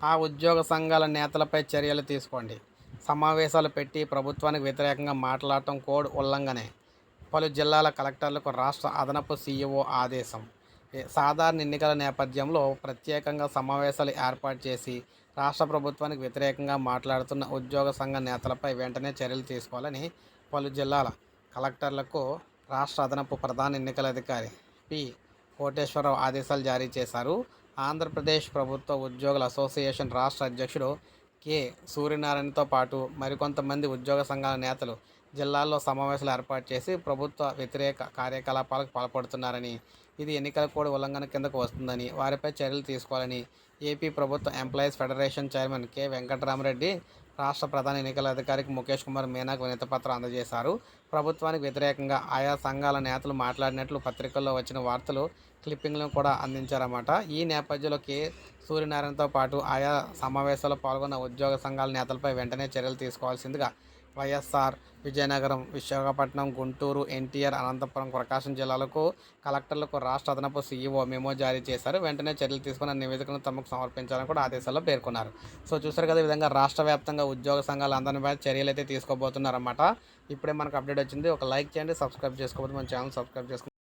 ఆ ఉద్యోగ సంఘాల నేతలపై చర్యలు తీసుకోండి. సమావేశాలు పెట్టి ప్రభుత్వానికి వ్యతిరేకంగా మాట్లాడటం కోడ్ ఉల్లంఘనే. పలు జిల్లాల కలెక్టర్లకు రాష్ట్ర అదనపు సీఈఓ ఆదేశం. సాధారణ ఎన్నికల నేపథ్యంలో ప్రత్యేకంగా సమావేశాలు ఏర్పాటు చేసి రాష్ట్ర ప్రభుత్వానికి వ్యతిరేకంగా మాట్లాడుతున్న ఉద్యోగ సంఘ నేతలపై వెంటనే చర్యలు తీసుకోవాలని పలు జిల్లాల కలెక్టర్లకు రాష్ట్ర అదనపు ప్రధాన ఎన్నికల అధికారి పి కోటేశ్వరరావు ఆదేశాలు జారీ చేశారు. ఆంధ్రప్రదేశ్ ప్రభుత్వ ఉద్యోగుల అసోసియేషన్ రాష్ట్ర అధ్యక్షుడు కె. సూర్యనారాయణతో పాటు మరికొంతమంది ఉద్యోగ సంఘాల నేతలు జిల్లాల్లో సమావేశాలు ఏర్పాటు చేసి ప్రభుత్వ వ్యతిరేక కార్యకలాపాలకు పాల్పడుతున్నారని ఇది ఎన్నికల కోడ్ ఉల్లంఘన కిందకు వస్తుందని వారిపై చర్యలు తీసుకోవాలని ఏపీ ప్రభుత్వ employees federation chairman K. Venkataramareddy రాష్ట్ర ప్రధాన ఎన్నికల అధికారికి ముఖేష్ కుమార్ మీనాకు వినతిపత్రం అందజేశారు. ప్రభుత్వానికి వ్యతిరేకంగా ఆయా సంఘాల నేతలు మాట్లాడినట్లు పత్రికల్లో వచ్చిన వార్తలు క్లిప్పింగ్లను కూడా అందించారన్నమాట. ఈ నేపథ్యంలో కె. సూర్యనారాయణతో పాటు ఆయా సమావేశాల్లో పాల్గొన్న ఉద్యోగ సంఘాల నేతలపై వెంటనే చర్యలు తీసుకోవాల్సిందిగా వైఎస్ఆర్ విజయనగరం విశాఖపట్నం గుంటూరు ఎన్టీఆర్ అనంతపురం ప్రకాశం జిల్లాలకు కలెక్టర్లకు రాష్ట్ర అదనపు సీఈఓ మెమో జారీ చేశారు. వెంటనే చర్యలు తీసుకున్న నివేదికను తమకు సమర్పించాలని కూడా ఆదేశాల్లో పేర్కొన్నారు. సో చూసారు కదా విధంగా రాష్ట్ర వ్యాప్తంగా ఉద్యోగ సంఘాలు అందరిపై చర్యలు అయితే తీసుకోబోతున్నారన్నమాట. ఇప్పుడే మనకు అప్డేట్ వచ్చింది. ఒక లైక్ చేయండి సబ్స్క్రైబ్ చేసుకోకపోతే మన ఛానల్ సబ్స్క్రైబ్ చేసుకోండి.